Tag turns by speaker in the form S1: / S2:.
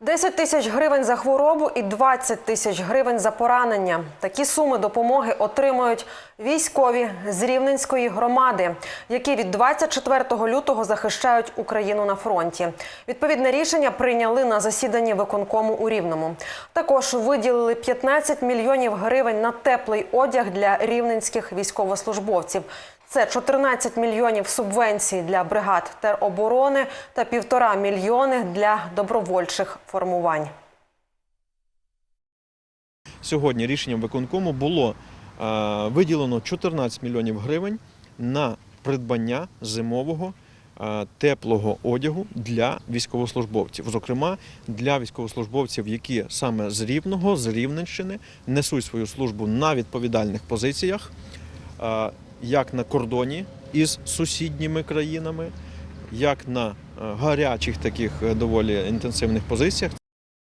S1: 10 тисяч гривень за хворобу і 20 тисяч гривень за поранення. Такі суми допомоги отримують військові з Рівненської громади, які від 24 лютого захищають Україну на фронті. Відповідне рішення прийняли на засіданні виконкому у Рівному. Також виділили 15 мільйонів гривень на теплий одяг для рівненських військовослужбовців. Це 14 мільйонів субвенцій для бригад тероборони та півтора мільйони для добровольчих формувань.
S2: Сьогодні рішенням виконкому було е, виділено 14 мільйонів гривень на придбання зимового е, теплого одягу для військовослужбовців, зокрема для військовослужбовців, які саме з Рівного, з Рівненщини несуть свою службу на відповідальних позиціях, е, як на кордоні із сусідніми країнами, як на е, гарячих таких е, доволі інтенсивних позиціях.